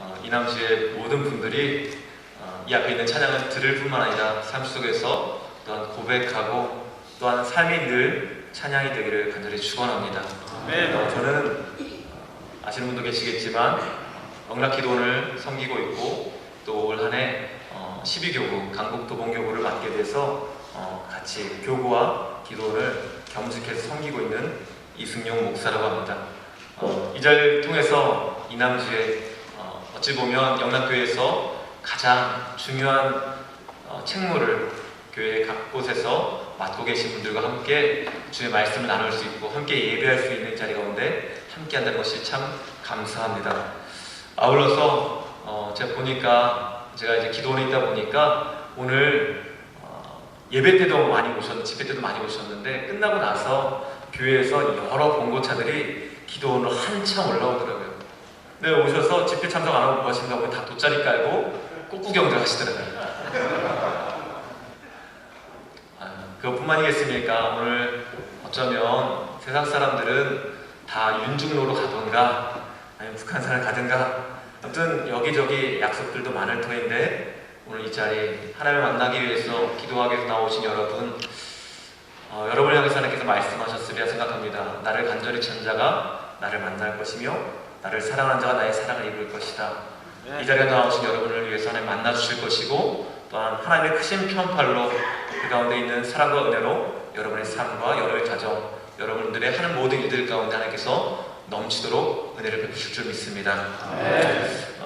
어, 이남주의 모든 분들이 어, 이 앞에 있는 찬양을 들을 뿐만 아니라 삶 속에서 또한 고백하고 또한 삶이 늘 찬양이 되기를 간절히 축원합니다. 네. 어, 저는 어, 아시는 분도 계시겠지만 영락기도원을 섬기고 있고 또 올 한해 어, 12교구 강북도봉교구를 맡게 돼서 어, 같이 교구와 기도원을 겸직해서 섬기고 있는 이승용 목사라고 합니다. 어, 이 자리를 통해서 이남주의 어, 어찌 보면 영락교회에서 가장 중요한 어, 책무를 교회 각 곳에서 맡고 계신 분들과 함께 주의 말씀을 나눌 수 있고 함께 예배할 수 있는 자리 가운데 함께 한다는 것이 참 감사합니다. 아울러서 어, 제가 보니까 제가 이제 기도원에 있다 보니까 오늘 어, 예배 때도 많이 오셨, 집회 때도 많이 오셨는데 끝나고 나서 교회에서 여러 봉고차들이 기도원으로 한참 올라오더라고요. 네 오셔서 집회 참석 안 하고 뭐 하신다고 다 돗자리 깔고 꽃구경들 하시더라고요. 아, 그것뿐만이겠습니까? 오늘 어쩌면 세상 사람들은 다 윤중로로 가던가 아니면 북한산을 가든가 아무튼 여기저기 약속들도 많을 터인데 오늘 이 자리 하나님을 만나기 위해서 기도하기 위해서 나오신 여러분 어, 여러분을 향해서 하나님께서 말씀하셨으리라 생각합니다. 나를 간절히 찾는 자가 나를 만날 것이며 나를 사랑하는 자가 나의 사랑을 입을 것이다. 이 자리에 나오신 여러분을 위해서 하나님 만나 주실 것이고 또한 하나님의 크신 편팔로 그 가운데 있는 사랑과 은혜로 여러분의 삶과 여러분의 가정 여러분들의 하는 모든 일들 가운데 하나님께서 넘치도록 은혜를 베푸실 줄 믿습니다.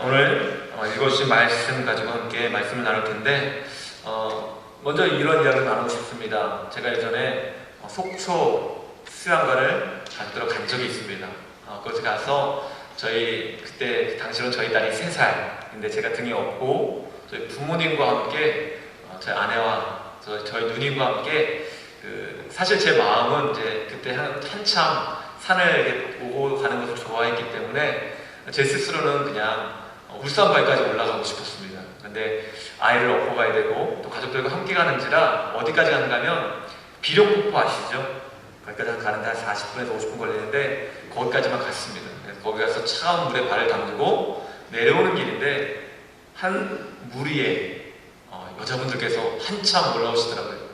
오늘 어, 읽어주신 말씀 가지고 함께 말씀을 나눌 텐데 어, 먼저 이런 이야기를 나누고 싶습니다. 제가 예전에 어, 속초 수양관을 받들어 간 적이 있습니다. 어, 그곳에 가서 저희 그때 당시로 저희 딸이 3살 근데 제가 등에 업고 저희 부모님과 함께 어, 저희 아내와 저, 저희 누님과 함께 그 사실 제 마음은 이제 그때 한, 한참 산을 오고 가는 것을 좋아했기 때문에 제 스스로는 그냥 어, 울산바위까지 올라가고 싶었습니다. 근데 아이를 업고 가야 되고 또 가족들과 함께 가는지라 어디까지 가는가 하면 비룡폭포 아시죠? 거기까지 가는데 한 40분에서 50분 걸리는데 거기까지만 갔습니다. 거기 가서 차가운 물에 발을 담그고 내려오는 길인데 한 무리에 어, 여자분들께서 한참 올라오시더라고요.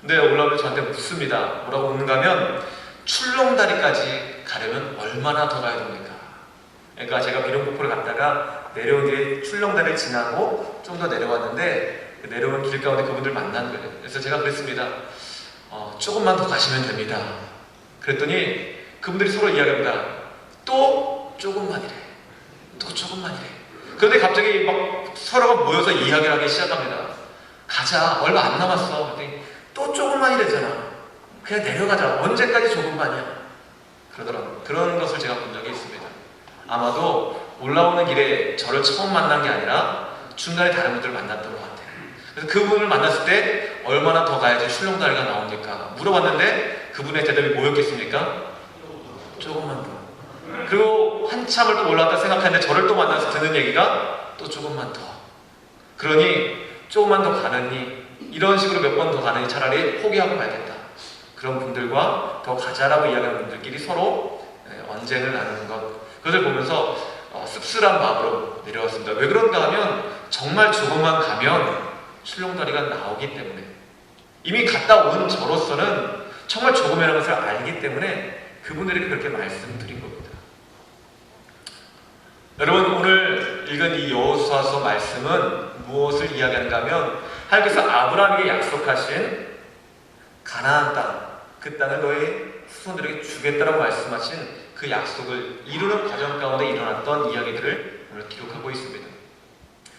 근데 올라오면 저한테 묻습니다. 뭐라고 묻는가 하면 출렁다리까지 가려면 얼마나 더 가야 됩니까? 그러니까 제가 비룡폭포를 갔다가 내려온 뒤에 출렁다리를 지나고 좀 더 내려왔는데 그 내려온 길 가운데 그분들 만난 거예요. 그래서 제가 그랬습니다. 어, 조금만 더 가시면 됩니다. 그랬더니 그분들이 서로 이야기합니다. 또 조금만이래. 또 조금만이래. 그런데 갑자기 막 서로가 모여서 이야기를 하기 시작합니다. 가자. 얼마 안 남았어. 그랬더니 또 조금만이래잖아. 그냥 내려가자. 언제까지 조금만이야. 그러더라고요. 그런 것을 제가 본 적이 있습니다. 아마도 올라오는 길에 저를 처음 만난 게 아니라 중간에 다른 분들을 만났던 것 같아요. 그래서 그분을 만났을 때 얼마나 더 가야지 출렁다리가 나옵니까? 물어봤는데 그분의 대답이 뭐였겠습니까? 조금만 더. 그리고 한참을 또 올라왔다 생각하는데 저를 또 만나서 듣는 얘기가 또 조금만 더. 그러니 조금만 더 가느니 이런 식으로 몇 번 더 가느니 차라리 포기하고 가야겠다. 그런 분들과 더 가자라고 이야기하는 분들끼리 서로 예, 언쟁을 나누는 것. 그것을 보면서 어, 씁쓸한 마음으로 내려왔습니다. 왜 그런가 하면 정말 조금만 가면 출렁다리가 나오기 때문에 이미 갔다 온 저로서는 정말 조금이라는 것을 알기 때문에 그분들이 그렇게 말씀드린 겁니다. 여러분 오늘 읽은 이 여호수아서 말씀은 무엇을 이야기하는가 하면 하나님께서 아브라함에게 약속하신 가나안 땅, 그 땅을 너희 후손들에게 주겠다라고 말씀하신 그 약속을 이루는 과정 가운데 일어났던 이야기들을 오늘 기록하고 있습니다.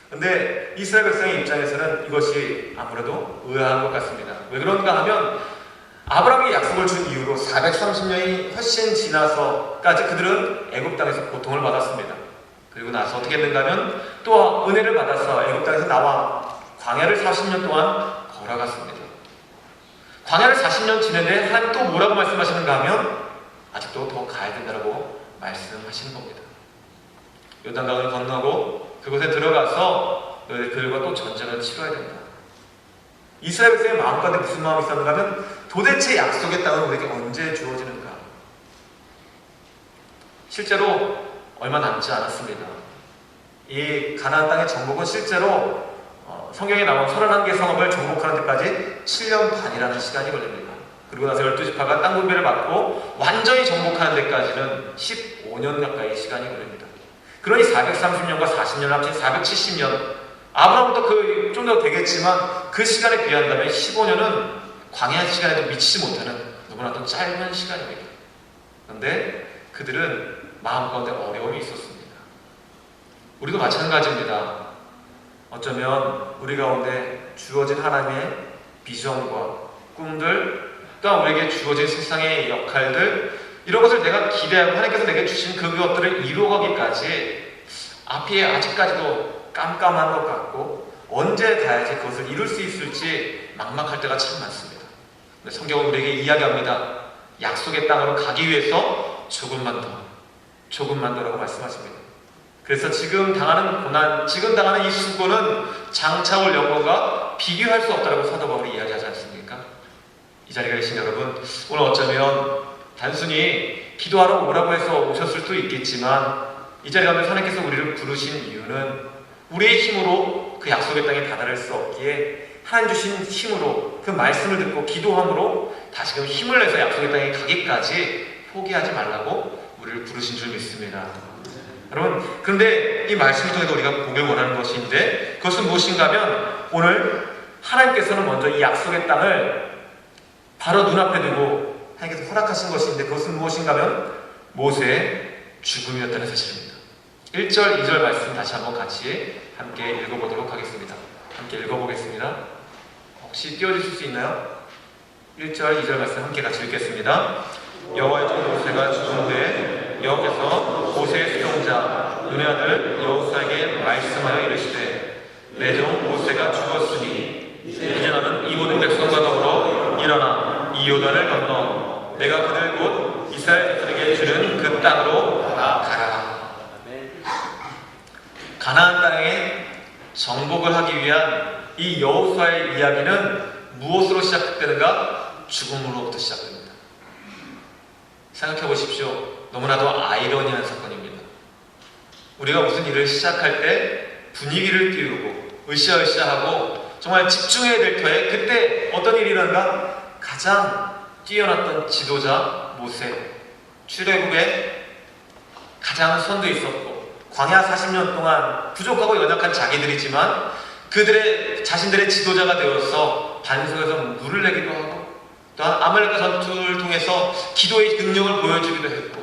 근데 이스라엘 백성의 입장에서는 이것이 아무래도 의아한 것 같습니다. 왜 그런가 하면 아브라함이 약속을 준 이후로 430년이 훨씬 지나서까지 그들은 애굽 땅에서 고통을 받았습니다. 그리고 나서 어떻게 했는가 하면 또 은혜를 받아서 애굽 땅에서 나와 광야를 40년 동안 걸어갔습니다. 광야를 40년 지내는데 하나님 또 뭐라고 말씀하시는가 하면 아직도 더 가야 된다고 말씀하시는 겁니다. 요단강을 건너고 그곳에 들어가서 너희들과 또 전쟁을 치러야 된다. 이스라엘 백성의 마음 가운데 무슨 마음이 있었는가 하면 도대체 약속의 땅은 우리에게 언제 주어지는가? 실제로 얼마 남지 않았습니다. 이 가나안 땅의 정복은 실제로 어, 성경에 나온 31개 성읍을 정복하는 데까지 7년 반이라는 시간이 걸립니다. 그리고 나서 12지파가 땅 분배를 받고 완전히 정복하는 데까지는 15년 가까이 시간이 걸립니다. 그러니 430년과 40년 합친 470년 아브라함부터 그좀 더 되겠지만 그 시간에 비한다면 15년은 광야 시간에도 미치지 못하는 너무나도 짧은 시간입니다. 그런데 그들은 마음 가운데 어려움이 있었습니다. 우리도 마찬가지입니다. 어쩌면 우리 가운데 주어진 하나님의 비전과 꿈들, 또한 우리에게 주어진 세상의 역할들, 이런 것을 내가 기대하고 하나님께서 내게 주신 그 것들을 이루어가기까지 앞이 아직까지도 깜깜한 것 같고 언제 가야지 그것을 이룰 수 있을지 막막할 때가 참 많습니다. 근데 성경은 우리에게 이야기합니다. 약속의 땅으로 가기 위해서 조금만 더, 조금만 더라고 말씀하십니다. 그래서 지금 당하는 고난, 지금 당하는 이 수고는 장차 올 영광과 비교할 수 없다고 사도 바울이 이야기하지 않습니까? 이 자리에 계신 여러분, 오늘 어쩌면 단순히 기도하러 오라고 해서 오셨을 수도 있겠지만 이 자리에 가면 하나님께서 우리를 부르신 이유는 우리의 힘으로 그 약속의 땅에 다다를 수 없기에 하나님 주신 힘으로 그 말씀을 듣고 기도함으로 다시금 힘을 내서 약속의 땅에 가기까지 포기하지 말라고 우리를 부르신 줄 믿습니다. 여러분, 그런데 이 말씀을 통해서 우리가 보길 원하는 것인데 그것은 무엇인가 하면 오늘 하나님께서는 먼저 이 약속의 땅을 바로 눈앞에 두고 하나님께서 허락하신 것인데 그것은 무엇인가 하면 모세의 죽음이었다는 사실입니다. 1절, 2절 말씀 다시 한번 같이 함께 읽어보도록 하겠습니다. 함께 읽어보겠습니다. 혹시 띄워주실 수 있나요? 1절, 2절 말씀 함께 같이 읽겠습니다. 여호와의 종 모세가 후에 여호께서 모세의 수종자 눈의 아들 여호수아에게 말씀하여 이르시되 내 종 모세가 죽었으니 이제 나는 이 모든 백성과 더불어 일어나 이 요단을 건너 내가 그들 곧 이스라엘 자들에게 주는 그 땅으로 가라. 가나안 땅에 정복을 하기 위한 이 여호수아의 이야기는 무엇으로 시작되는가? 죽음으로부터 시작됩니다. 생각해 보십시오. 너무나도 아이러니한 사건입니다. 우리가 무슨 일을 시작할 때 분위기를 띄우고 으쌰으쌰하고 정말 집중해야 될 터에 그때 어떤 일이 일어난가? 가장 뛰어났던 지도자 모세 출애굽에 가장 선두 있었고 광야 40년 동안 부족하고 연약한 자기들이지만 그들의 자신들의 지도자가 되어서 반석에서 물을 내기도 하고 또한 아말렉과 전투를 통해서 기도의 능력을 보여주기도 했고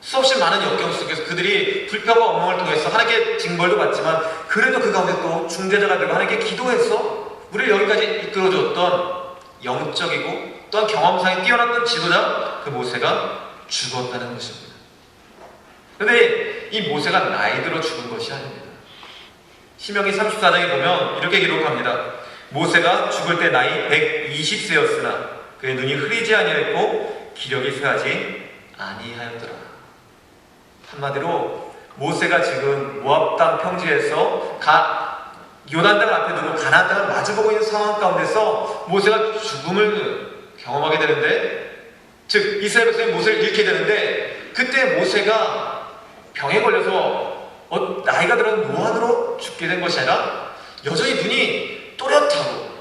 수없이 많은 역경 속에서 그들이 불평과 엉망을 통해서 하나님께 징벌도 받지만 그래도 그 가운데 또 중재자가 되고 하나님께 기도해서 우리를 여기까지 이끌어줬던 영적이고 또한 경험상에 뛰어났던 지도자 그 모세가 죽었다는 것입니다. 그런데 이 모세가 나이 들어 죽은 것이 아닙니다. 시명기 34장에 보면 이렇게 기록합니다. 모세가 죽을 때 나이 120세였으나 그의 눈이 흐리지 아니하였고 기력이 쇠하지 아니하였더라. 한마디로 모세가 지금 모압 땅 평지에서 가 요단 땅을 앞에 두고 가나안 땅을 마주보고 있는 상황 가운데서 모세가 죽음을 경험하게 되는데 즉 이스라엘 백성이 모세를 잃게 되는데 그때 모세가 병에 걸려서 어, 나이가 들어서 노안으로 죽게 된 것이 아니라 여전히 눈이 또렷하고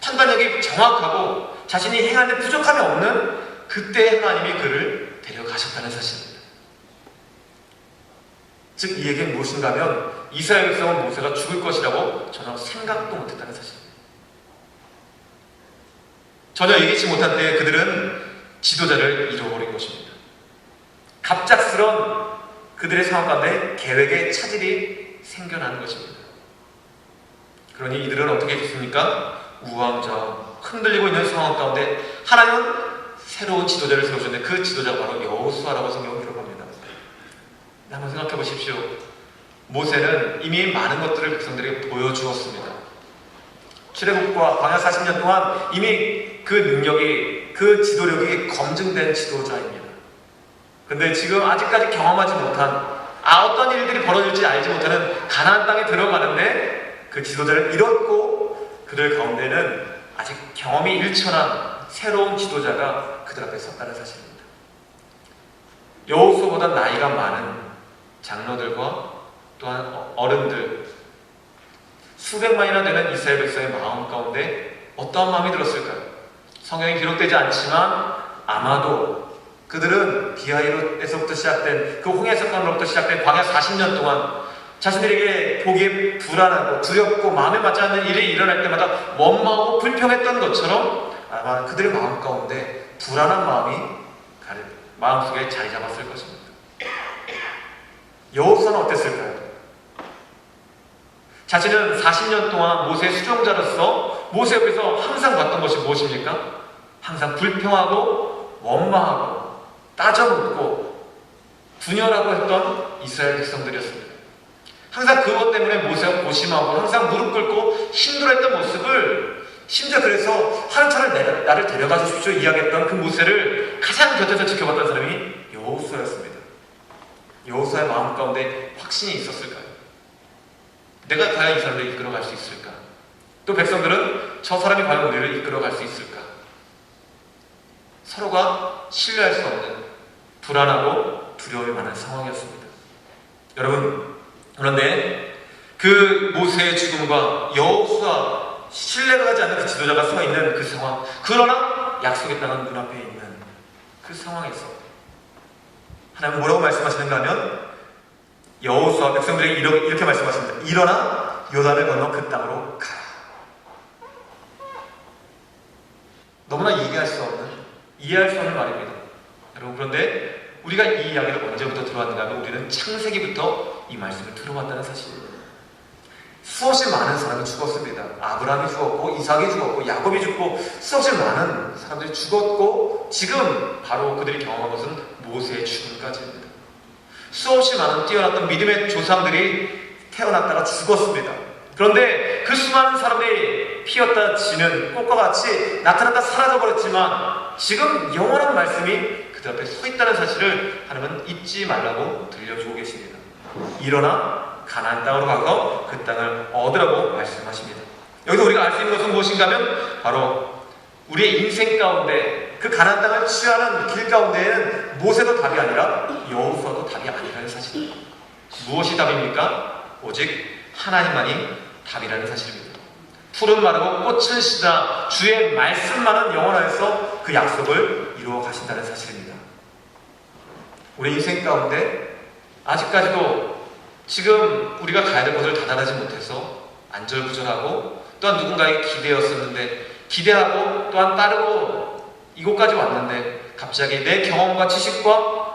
판단력이 정확하고 자신이 행하는 부족함이 없는 그때 하나님이 그를 데려가셨다는 사실입니다. 즉 이 얘기는 무엇인가 하면 이스라엘 백성은 모세가 죽을 것이라고 전혀 생각도 못했다는 사실입니다. 전혀 예기치 못한 때에 그들은 지도자를 잃어버린 것입니다. 갑작스런 그들의 상황 가운데 계획의 차질이 생겨나는 것입니다. 그러니 이들은 어떻게 됐습니까? 우왕좌왕 흔들리고 있는 상황 가운데 하나님은 새로운 지도자를 세우셨는데 그 지도자가 바로 여호수아라고 성경은 기록합니다. 네, 한번 생각해 보십시오. 모세는 이미 많은 것들을 백성들에게 보여주었습니다. 출애굽과 광야 40년 동안 이미 그 능력이 그 지도력이 검증된 지도자입니다. 근데 지금 아직까지 경험하지 못한 아 어떤 일들이 벌어질지 알지 못하는 가나안 땅에 들어가는데 그 지도자를 잃었고 그들 가운데는 아직 경험이 일천한 새로운 지도자가 그들 앞에 섰다는 사실입니다. 여호수보다 나이가 많은 장로들과 또한 어- 어른들 수백만이나 되는 이스라엘 백성의 마음 가운데 어떠한 마음이 들었을까요? 성경에 기록되지 않지만 아마도 그들은 비하이로에서부터 시작된 그 홍해 사건으로부터 시작된 광야 40년 동안 자신들에게 보기에 불안하고 두렵고 마음에 맞지 않는 일이 일어날 때마다 원망하고 불평했던 것처럼 아마 그들의 마음 가운데 불안한 마음이 마음속에 자리 잡았을 것입니다. 여호수아는 어땠을까요? 자신은 40년 동안 모세의 수종자로서 모세 옆에서 항상 봤던 것이 무엇입니까? 항상 불평하고 원망하고 따져묻고 분열하고 했던 이스라엘 백성들이었습니다. 항상 그것 때문에 모세가 고심하고 항상 무릎 꿇고 힘들어했던 모습을 심지어 그래서 하나님처럼 내- 나를 데려가 주십시오 이야기했던 그 모세를 가장 곁에서 지켜봤던 사람이 여호수아였습니다. 여호수아의 마음 가운데 확신이 있었을까요? 내가 과연 이 사람을 이끌어갈 수 있을까? 또 백성들은 저 사람이 과연 우리를 이끌어갈 수 있을까? 서로가 신뢰할 수 없는 불안하고 두려움이 많은 상황이었습니다. 여러분, 그런데 그 모세의 죽음과 여호수아 신뢰가 가지 않는 그 지도자가 서 있는 그 상황, 그러나 약속의 땅은 눈앞에 있는 그 상황에서 하나님 뭐라고 말씀하시는가 하면 여호수아 백성들에게 이렇게, 이렇게 말씀하십니다. 일어나 요단을 건너 그 땅으로 가라. 너무나 이해할 수 없는, 이해할 수 없는 말입니다. 여러분 그런데 우리가 이 이야기를 언제부터 들어왔는가 하면 우리는 창세기부터 이 말씀을 들어왔다는 사실입니다. 수없이 많은 사람이 죽었습니다. 아브라함이 죽었고 이삭이 죽었고 야곱이 죽고 수없이 많은 사람들이 죽었고 지금 바로 그들이 경험한 것은 모세의 죽음까지입니다. 수없이 많은 뛰어났던 믿음의 조상들이 태어났다가 죽었습니다. 그런데 그 수많은 사람들이 피었다 지는 꽃과 같이 나타났다 사라져버렸지만 지금 영원한 말씀이 그들 앞에 서 있다는 사실을 하나님은 잊지 말라고 들려주고 계십니다. 일어나 가나안 땅으로 가서 그 땅을 얻으라고 말씀하십니다. 여기서 우리가 알 수 있는 것은 무엇인가 하면 바로 우리의 인생 가운데 그 가나안 땅을 취하는 길 가운데에는 모세도 답이 아니라 여호수아도 답이 아니라는 사실입니다. 무엇이 답입니까? 오직 하나님만이 답이라는 사실입니다. 푸른 마르고 꽃은 시다 주의 말씀만은 영원하여서 그 약속을 이루어 가신다는 사실입니다. 우리 인생 가운데 아직까지도 지금 우리가 가야 될 곳을 다다르지 못해서 안절부절하고 또한 누군가에게 기대었었는데 기대하고 또한 따르고 이곳까지 왔는데 갑자기 내 경험과 지식과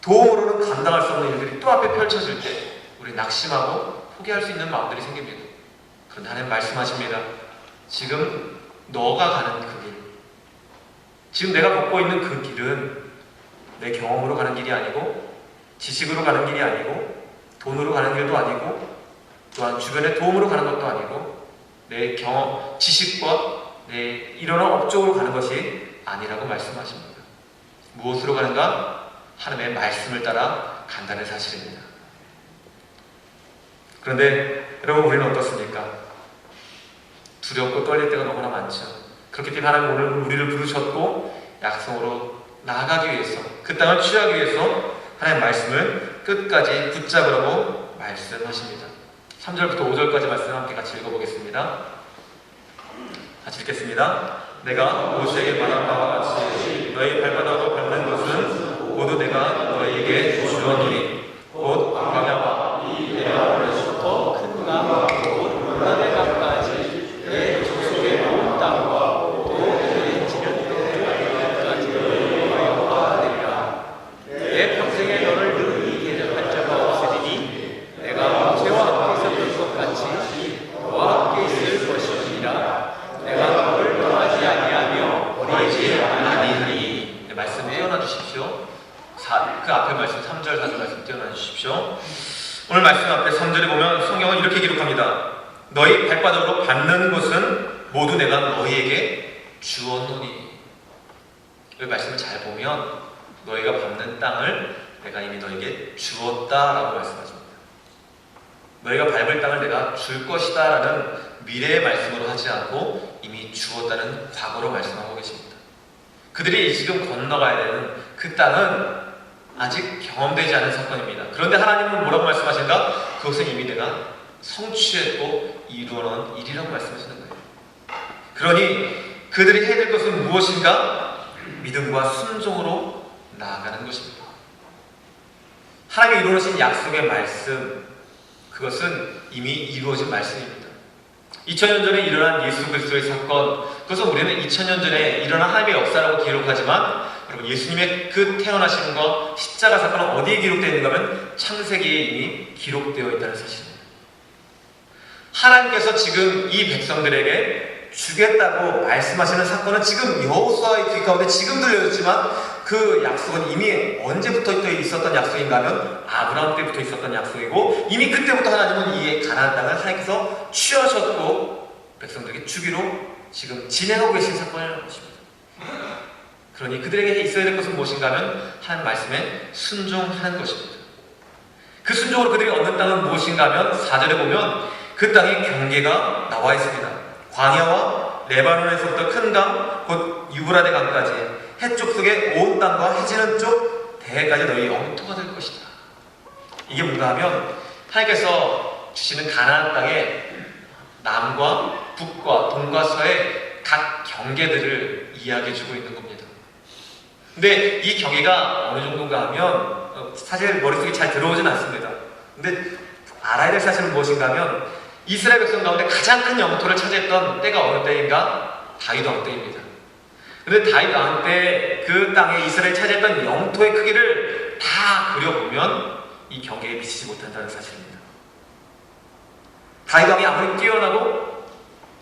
도움으로는 감당할 수 없는 일들이 또 앞에 펼쳐질 때 우리 낙심하고 포기할 수 있는 마음들이 생깁니다. 그런데 하나님 말씀하십니다. 지금 너가 가는 그 길, 지금 내가 걷고 있는 그 길은 내 경험으로 가는 길이 아니고 지식으로 가는 길이 아니고 돈으로 가는 길도 아니고 또한 주변의 도움으로 가는 것도 아니고 내 경험, 지식과 내 일어난 업적으로 가는 것이 아니라고 말씀하십니다. 무엇으로 가는가? 하나님의 말씀을 따라 간다는 사실입니다. 그런데 여러분 우리는 어떻습니까? 두렵고 떨릴 때가 너무나 많죠. 그렇기 때문에 하나님 오늘 우리를 부르셨고 약속으로 나아가기 위해서 그 땅을 취하기 위해서 하나님 말씀을 끝까지 붙잡으라고 말씀하십니다. 3절부터 5절까지 말씀 함께 같이 읽어보겠습니다. 같이 읽겠습니다. 내가 모세에게 말한 바와 같이 너희 발바닥으로 밟는 것은 모두 내가 너희에게 주었노니 곧 광야와 이 에어로부터 큰 나무와 곧 요단강까지 내 족속의 온 땅과 또내 지면까지 여호와가 되리라 내 평생에 너를 능히 대적할 자가 없으리니 내가 모세와 함께 있었던 것 같이 너와 함께 있을 것이니라 내가 너를 떠나지 아니하며 버리지 아니하리니 네, 말씀 띄어놔 주십시오. 사- 그 앞에 말씀 3절, 4절 말씀 띄어놔 주십시오. 오늘 말씀 앞에 3절에 보면 성경은 이렇게 기록합니다. 너희 발바닥으로 밟는 것은 모두 내가 너희에게 주었노니. 이 말씀을 잘 보면 너희가 밟는 땅을 내가 이미 너에게 주었다라고 말씀하십니다. 너희가 밟을 땅을 내가 줄 것이다라는 미래의 말씀으로 하지 않고 이미 주었다는 과거로 말씀하고 계십니다. 그들이 지금 건너가야 되는 그 땅은 아직 경험되지 않은 사건입니다. 그런데 하나님은 뭐라고 말씀하신가? 그것은 이미 내가 성취했고 이루어놓은 일이라고 말씀하시는 거예요. 그러니 그들이 해야 될 것은 무엇인가? 믿음과 순종으로 나아가는 것입니다. 하나님이 이루어진 약속의 말씀, 그것은 이미 이루어진 말씀입니다. 2000년 전에 일어난 예수 그리스도의 사건, 그것은 우리는 2000년 전에 일어난 하나님의 역사라고 기록하지만 여러분 예수님의 그 태어나심과 십자가 사건은 어디에 기록되어 있는가 하면 창세기에 이미 기록되어 있다는 사실입니다. 하나님께서 지금 이 백성들에게 주겠다고 말씀하시는 사건은 지금 여호수아의 귀 가운데 지금 들려졌지만 그 약속은 이미 언제부터 있었던 약속인가 하면 아브라함 때부터 있었던 약속이고 이미 그때부터 하나님은 이 가나안 땅을 하나님께서 취하셨고 백성들에게 주기로 지금 진행하고 계신 사건이라는 것입니다. 그러니 그들에게 있어야 될 것은 무엇인가 하면 하나님 말씀에 순종하는 것입니다. 그 순종으로 그들이 얻는 땅은 무엇인가 하면 4절에 보면 그 땅에 경계가 나와 있습니다. 광야와 레바논에서부터 큰 강, 곧 유브라데 강까지 해쪽 속에 온 땅과 해지는 쪽 대해까지 너희 영토가 될 것이다. 이게 뭔가 하면 하나님께서 주시는 가나안 땅에 남과 북과 동과 서의 각 경계들을 이야기해 주고 있는 겁니다. 근데 이 경계가 어느 정도인가 하면 어, 사실 머릿속에 잘 들어오진 않습니다. 근데 알아야 될 사실은 무엇인가 하면 이스라엘 백성 가운데 가장 큰 영토를 차지했던 때가 어느 때인가? 다윗 왕 때입니다. 근데 다윗 왕 때 그 땅에 이스라엘 차지했던 영토의 크기를 다 그려보면 이 경계에 미치지 못한다는 사실입니다. 다윗 왕이 아무리 뛰어나고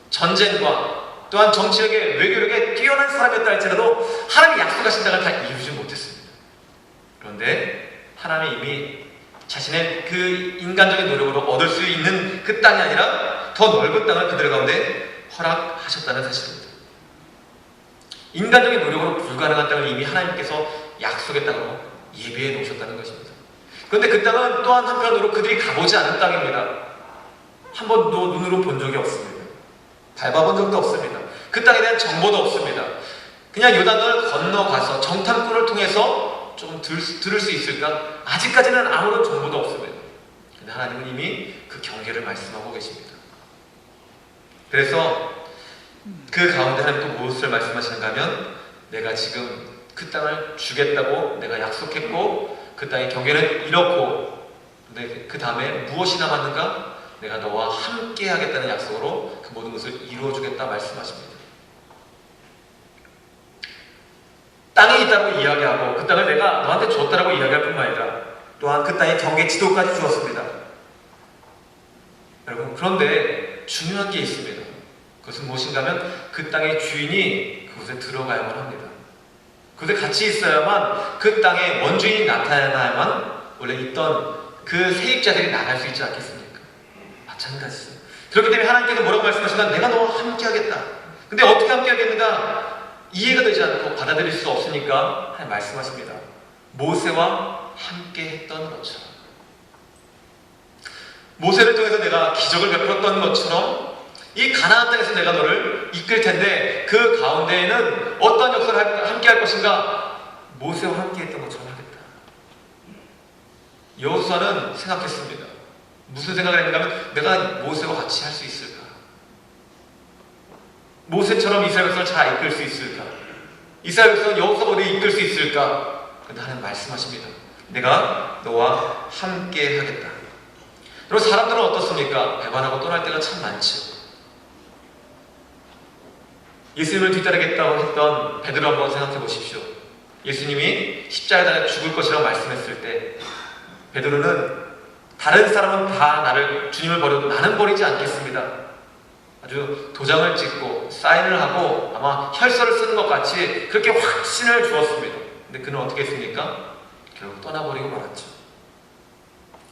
전쟁과 또한 정치력에 외교력에 뛰어난 사람이었다 할지라도 하나님이 약속하신 땅을 다 이루지 못했습니다. 그런데 하나님이 이미 자신의 그 인간적인 노력으로 얻을 수 있는 그 땅이 아니라 더 넓은 땅을 그들 가운데 허락하셨다는 사실입니다. 인간적인 노력으로 불가능한 땅을 이미 하나님께서 약속의 땅으로 예비해 놓으셨다는 것입니다. 그런데 그 땅은 또한 한편으로 그들이 가보지 않은 땅입니다. 한 번도 눈으로 본 적이 없습니다. 밟아본 적도 없습니다. 그 땅에 대한 정보도 없습니다. 그냥 요단을 건너가서 정탐꾼을 통해서 좀 들, 들을 수 있을까? 아직까지는 아무런 정보도 없습니다. 근데 하나님은 이미 그 경계를 말씀하고 계십니다. 그래서 그 가운데 하나님 또 무엇을 말씀하시는가 하면 내가 지금 그 땅을 주겠다고 내가 약속했고 그 땅의 경계는 이렇고 근데 그 다음에 무엇이 남았는가? 내가 너와 함께 하겠다는 약속으로 그 모든 것을 이루어 주겠다 말씀하십니다. 땅이 있다고 이야기하고 그 땅을 내가 너한테 줬다라고 이야기할 뿐만 아니라 또한 그 땅의 경계 지도까지 주었습니다. 여러분 그런데 중요한 게 있습니다. 그것은 무엇인가 하면 그 땅의 주인이 그곳에 들어가야만 합니다. 그곳에 같이 있어야만 그 땅의 원주인이 나타나야만 원래 있던 그 세입자들이 나갈 수 있지 않겠습니까? 마찬가지죠. 그렇기 때문에 하나님께서 뭐라고 말씀하시나 내가 너와 함께 하겠다. 근데 어떻게 함께 하겠는가? 이해가 되지 않고 받아들일 수 없으니까 하나님 말씀하십니다. 모세와 함께 했던 것처럼. 모세를 통해서 내가 기적을 베풀었던 것처럼 이 가나안 땅에서 내가 너를 이끌 텐데 그 가운데에는 어떤 역사를 함께 할 것인가? 모세와 함께 했던 것처럼 하겠다. 여호수아는 생각했습니다. 무슨 생각을 하면 내가 모세와 같이 할 수 있을까? 모세처럼 이스라엘 백성을 잘 이끌 수 있을까? 이스라엘 백성은 여호수아보다 이끌 수 있을까? 근데 하나님 말씀하십니다. 내가 너와 함께 하겠다. 여러분 사람들은 어떻습니까? 배반하고 떠날 때가 참 많죠. 예수님을 뒤따르겠다고 했던 베드로 한번 생각해 보십시오. 예수님이 십자가에 죽을 것이라고 말씀했을 때 베드로는 다른 사람은 다 나를 주님을 버려도 나는 버리지 않겠습니다. 아주 도장을 찍고 사인을 하고 아마 혈서를 쓰는 것 같이 그렇게 확신을 주었습니다. 근데 그는 어떻게 했습니까? 결국 떠나버리고 말았죠.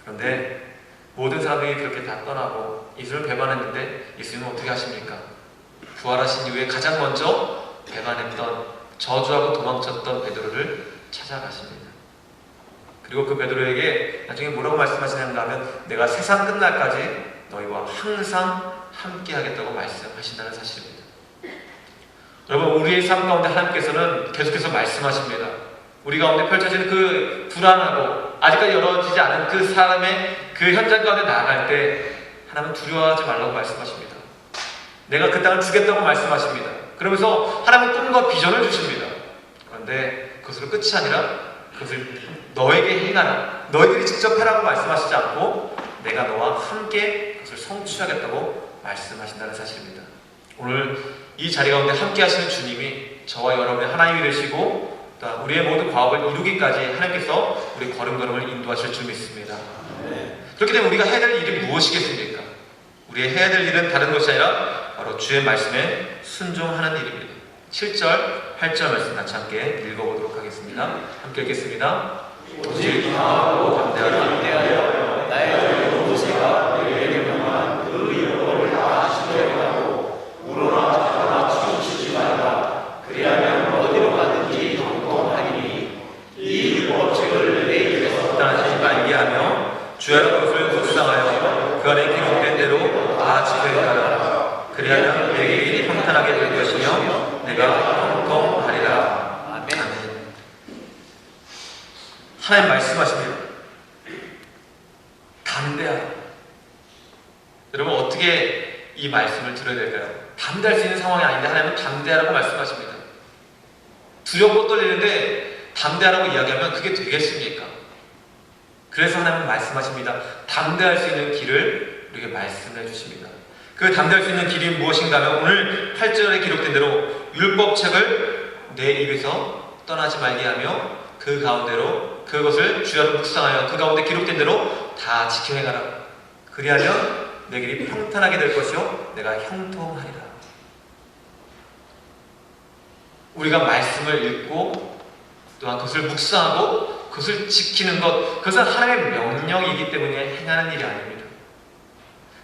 그런데 모든 사람들이 그렇게 다 떠나고 예수를 배반했는데 예수님은 어떻게 하십니까? 부활하신 이후에 가장 먼저 배반했던 저주하고 도망쳤던 베드로를 찾아가십니다. 그리고 그 베드로에게 나중에 뭐라고 말씀하시는가 하면 내가 세상 끝날까지 너희와 항상 함께 하겠다고 말씀하신다는 사실입니다. 여러분 우리의 삶 가운데 하나님께서는 계속해서 말씀하십니다. 우리 가운데 펼쳐지는 그 불안하고 아직까지 열어지지 않은 그 사람의 그 현장 가운데 나아갈 때 하나님은 두려워하지 말라고 말씀하십니다. 내가 그 땅을 주겠다고 말씀하십니다. 그러면서 하나님은 꿈과 비전을 주십니다. 그런데 그것으로 끝이 아니라 그것을 너에게 행하라. 너희들이 직접 해라고 말씀하시지 않고 내가 너와 함께 그것을 성취하겠다고 말씀하신다는 사실입니다. 오늘 이 자리 가운데 함께 하시는 주님이 저와 여러분의 하나님이 되시고 또 우리의 모든 과업을 이루기까지 하나님께서 우리 걸음걸음을 인도하실 줄 믿습니다. 그렇기 때문에 우리가 해야 될 일이 무엇이겠습니까? 우리의 해야 될 일은 다른 것이 아니라 바로 주의 말씀에 순종하는 일입니다. 7절, 8절 말씀 같이 함께 읽어보도록 하겠습니다. 함께 읽겠습니다. 오직 강하고 담대하라. 대하여 나의 종 모세가 너희에게 명한 그 율법을 다 지켜야하고 우러나 하나 치우치지 말라 그리하면 어디로 가든지 형통하리니 이 율법책을 내 입에서 떠나지 말게 하며 주의 것을 묵상하여 그 안에 기록된 대로 다 지켜야 하라. 그리하면 내게 일이 평탄하게 될 것이며 내가 형통하리라. 아멘. 하나님 말씀하십니다. 담대하라. 여러분 어떻게 이 말씀을 들어야 될까요? 담대할 수 있는 상황이 아닌데 하나님은 담대하라고 말씀하십니다. 두렵고 떨리는데 담대하라고 이야기하면 그게 되겠습니까? 그래서 하나님은 말씀하십니다. 담대할 수 있는 길을 우리에게 말씀해 주십니다. 그 담대할 수 있는 길이 무엇인가 하면 오늘 8절에 기록된 대로 율법책을 내 입에서 떠나지 말게 하며 그 가운데로 그것을 주야로 묵상하여 그 가운데 기록된 대로 다 지켜 행하라. 그리하면 내 길이 평탄하게 될 것이요 내가 형통하리라. 우리가 말씀을 읽고 또한 그것을 묵상하고 그것을 지키는 것 그것은 하나님의 명령이기 때문에 행하는 일이 아닙니다.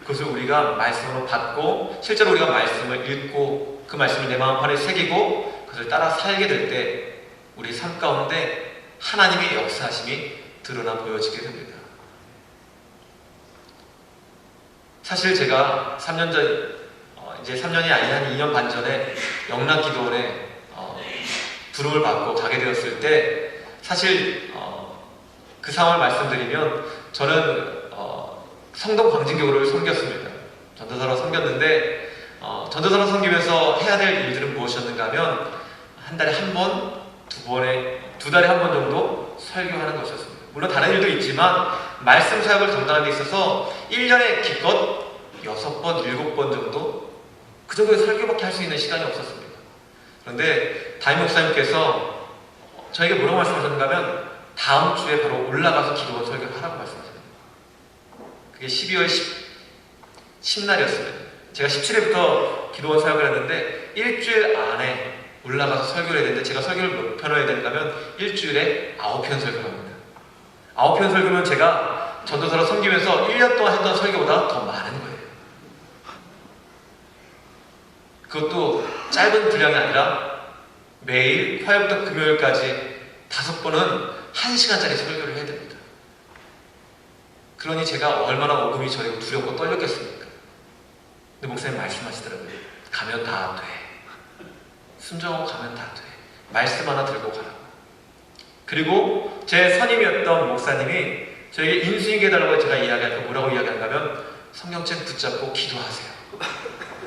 그것을 우리가 말씀으로 받고 실제로 우리가 말씀을 읽고 그 말씀을 내 마음 안에 새기고 그것을 따라 살게 될 때 우리 삶 가운데 하나님의 역사하심이 드러나 보여지게 됩니다. 사실 제가 3년 전, 어, 이제 3년이 아닌 한 2년 반 전에 영락 기도원에 어, 부름을 받고 가게 되었을 때 사실 어, 그 상황을 말씀드리면 저는 어, 성동 광진교회를 섬겼습니다. 전도사로 섬겼는데 어, 전도사로 섬기면서 해야 될 일들은 무엇이었는가 하면 한 달에 한 번, 두 번에 두 달에 한 번 정도 설교하는 것이었습니다. 물론 다른 일도 있지만 말씀 사역을 담당하는 데 있어서 1년에 기껏 6번, 7번 정도 그 정도의 설교밖에 할 수 있는 시간이 없었습니다. 그런데 담임 목사님께서 저에게 뭐라고 말씀하셨는가 하면 다음 주에 바로 올라가서 기도원 설교를 하라고 말씀하셨어요. 그게 12월 10, 10 날이었습니다. 제가 17일부터 기도원 사역을 했는데 일주일 안에 올라가서 설교를 해야 되는데 제가 설교를 몇 편을 해야 하면 일주일에 9편 설교를 합니다. 9편 설교면 제가 전도사로 섬기면서 1년 동안 했던 설교보다 더 많은 거예요. 그것도 짧은 분량이 아니라 매일 화요일부터 금요일까지 다섯 번은 한 시간짜리 설교를 해야 됩니다. 그러니 제가 얼마나 오금이 저리고 두렵고 떨렸겠습니까? 근데 목사님 말씀하시더라고요. 가면 다 돼. 순종하고 가면 다 돼. 말씀 하나 들고 가라. 그리고 제 선임이었던 목사님이 저에게 인수인계 해달라고 제가 이야기할 때 뭐라고 이야기하는가 하면 성경책 붙잡고 기도하세요.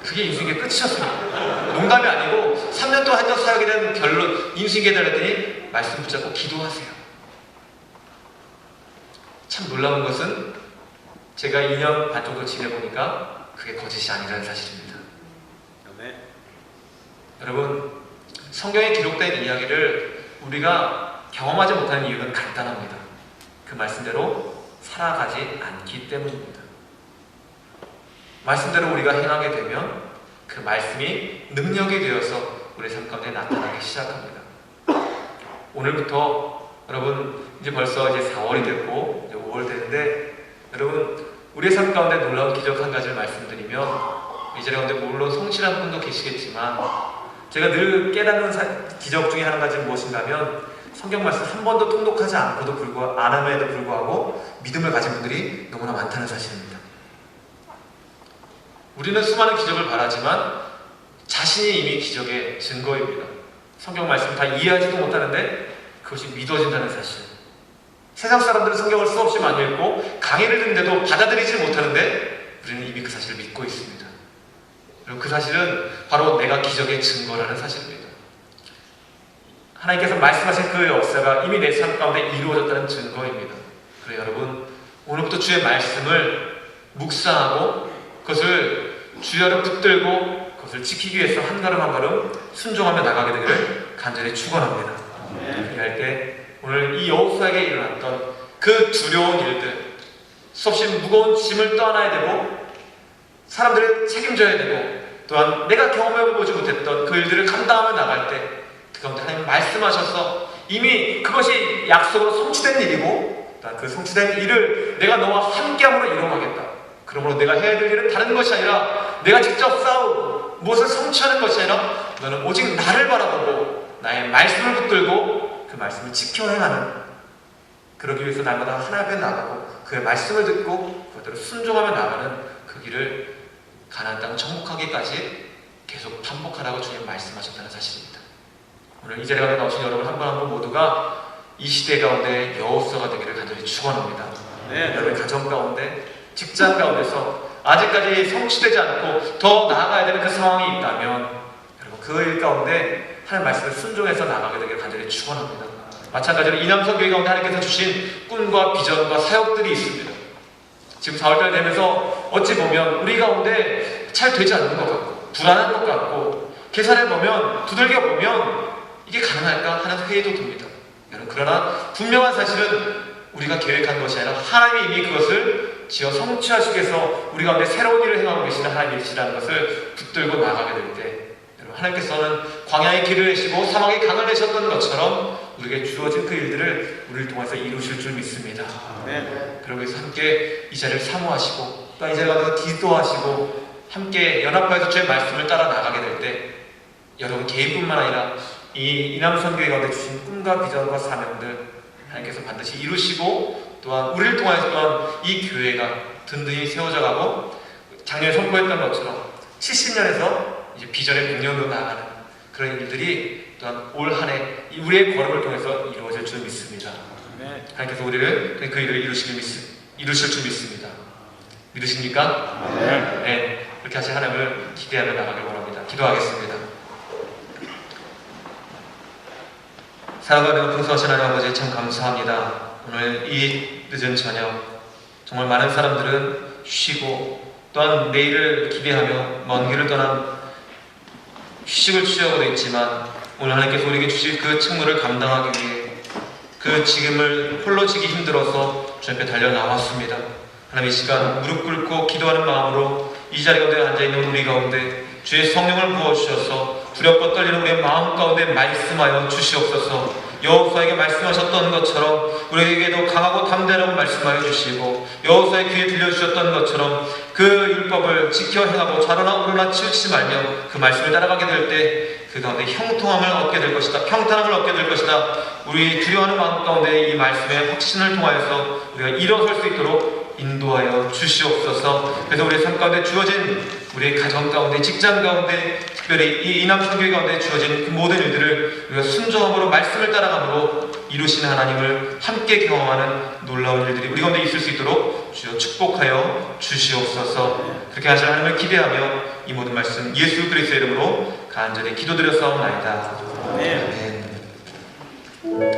그게 인수인계 끝이었습니다. 농담이 아니고 3년 동안 했던 사역에 대한 결론 인수인계 해달랬더니 말씀 붙잡고 기도하세요. 참 놀라운 것은 제가 2년 반 정도 지내보니까 그게 거짓이 아니라는 사실입니다. 아멘. 여러분, 성경에 기록된 이야기를 우리가 경험하지 못하는 이유는 간단합니다. 그 말씀대로 살아가지 않기 때문입니다. 말씀대로 우리가 행하게 되면 그 말씀이 능력이 되어서 우리 삶 가운데 나타나기 시작합니다. 오늘부터 여러분 이제 벌써 이제 4월이 됐고 이제 5월 되는데 여러분 우리의 삶 가운데 놀라운 기적 한 가지를 말씀드리면 이 자리 가운데 물론 성실한 분도 계시겠지만 제가 늘 깨닫는 사- 기적 중에 한 가지는 무엇인가 하면 성경 말씀 한 번도 통독하지 않고도 불구하고 안 함에도 불구하고 믿음을 가진 분들이 너무나 많다는 사실입니다. 우리는 수많은 기적을 바라지만 자신이 이미 기적의 증거입니다. 성경 말씀 다 이해하지도 못하는데 그 그것이 믿어진다는 사실. 세상 사람들은 성경을 수없이 많이 읽고 강의를 듣는데도 받아들이지 못하는데 우리는 이미 그 사실을 믿고 있습니다. 그리고 그 사실은 바로 내가 기적의 증거라는 사실입니다. 하나님께서 말씀하신 그 역사가 이미 내 삶 가운데 이루어졌다는 증거입니다. 그래 여러분 오늘부터 주의 말씀을 묵상하고 그것을 주여를 붙들고 그 것을 지키기 위해서 한 걸음 한 걸음 순종하며 나가게 되기를 간절히 축원합니다. 그리할 때 오늘 이 여호수아에게 일어났던 그 두려운 일들 수없이 무거운 짐을 떠안아야 되고 사람들을 책임져야 되고 또한 내가 경험해보지 못했던 그 일들을 감당하며 나갈 때 그 가운데 하나님 말씀하셔서 이미 그것이 약속으로 성취된 일이고 그 성취된 일을 내가 너와 함께함으로 이루어가겠다 그러므로 내가 해야 될 일은 다른 것이 아니라 내가 직접 싸우고 무엇을 성취하는 것이 아니라 너는 오직 나를 바라보고 나의 말씀을 붙들고 그 말씀을 지켜 행하는 그러기 위해서 날마다 하나님 앞에 나가고 그의 말씀을 듣고 그것대로 순종하며 나가는 그 길을 가나안 땅 정복하기까지 계속 반복하라고 주님 말씀하셨다는 사실입니다. 오늘 이 자리에 나오신 여러분 한 분 한 분 모두가 이 시대 가운데 여호수아가 되기를 간절히 축원합니다. 네. 여러분의 가정 가운데 직장 가운데서 아직까지 성취되지 않고 더 나아가야 되는 그 상황이 있다면 여러분 그 일 가운데 하나님 말씀을 순종해서 나가게 되기를 간절히 축원합니다. 마찬가지로 이남성 교회 가운데 하나님께서 주신 꿈과 비전과 사역들이 있습니다. 지금 4월달 되면서 어찌 보면 우리 가운데 잘 되지 않는 것 같고 불안한 것 같고 계산해 보면 두들겨 보면 이게 가능할까 하는 회의도 듭니다. 여러분 그러나 분명한 사실은 우리가 계획한 것이 아니라 하나님이 이미 그것을 지어 성취하시기 위해서 우리 가운데 새로운 일을 행하고 계시는 하나님이시라는 것을 붙들고 나가게 될 때 하나님께서는 광야의 길을 내시고 사막의 강을 내셨던 것처럼 우리에게 주어진 그 일들을 우리를 통해서 이루실 줄 믿습니다. 네. 위해서 함께 이 자리를 사모하시고 또 이 자리에 가서 기도하시고 함께 연합하여서 주의 말씀을 따라 나가게 될 때 여러분 개인뿐만 아니라 이 이남선교회 가운데 주신 꿈과 비전과 사명들 하나님께서 반드시 이루시고 또한 우리를 통하여서 또한 이 교회가 든든히 세워져 가고 작년에 선포했던 것처럼 70년에서 이제 비전의 100년으로 나아가는 그런 일들이 또한 올 한 해 우리의 걸음을 통해서 이루어질 줄 믿습니다. 네. 하나님께서 우리를 그 일을 이루실, 믿, 이루실 줄 믿습니다. 믿으십니까? 네. 그렇게 하신 하나님을 기대하며 나가길 원합니다. 기도하겠습니다. 사랑하는 풍성하신 하나님 아버지 참 감사합니다. 오늘 이 늦은 저녁 정말 많은 사람들은 쉬고 또한 내일을 기대하며 먼 길을 떠난 휴식을 취하고도 있지만 오늘 하나님께서 우리에게 주실 그 책무를 감당하기 위해 그 지금을 홀로 지기 힘들어서 주 앞에 달려 나왔습니다. 하나님 이 시간 무릎 꿇고 기도하는 마음으로 이 자리 가운데 앉아있는 우리 가운데 주의 성령을 부어주셔서 두렵고 떨리는 우리의 마음 가운데 말씀하여 주시옵소서 여호수아에게 말씀하셨던 것처럼 우리에게도 강하고 담대하고 말씀하여 주시고 여호수아의 귀에 들려주셨던 것처럼 그 율법을 지켜 행하고 좌로나 우로나 치우치지 말며 그 말씀을 따라가게 될 때 그 가운데 형통함을 얻게 될 것이다. 평탄함을 얻게 될 것이다. 우리 두려워하는 마음 가운데 이 말씀의 확신을 통하여서 우리가 일어설 수 있도록 인도하여 주시옵소서 그래서 우리의 삶 가운데 주어진 우리의 가정 가운데 직장 가운데 특별히 이 이남성교회 가운데 주어진 그 모든 일들을 우리가 순종함으로 말씀을 따라감으로 이루시는 하나님을 함께 경험하는 놀라운 일들이 우리 가운데 있을 수 있도록 주여 축복하여 주시옵소서 그렇게 하실 하나님을 기대하며 이 모든 말씀 예수 그리스도의 이름으로 간절히 기도드렸사옵나이다 네. 아멘.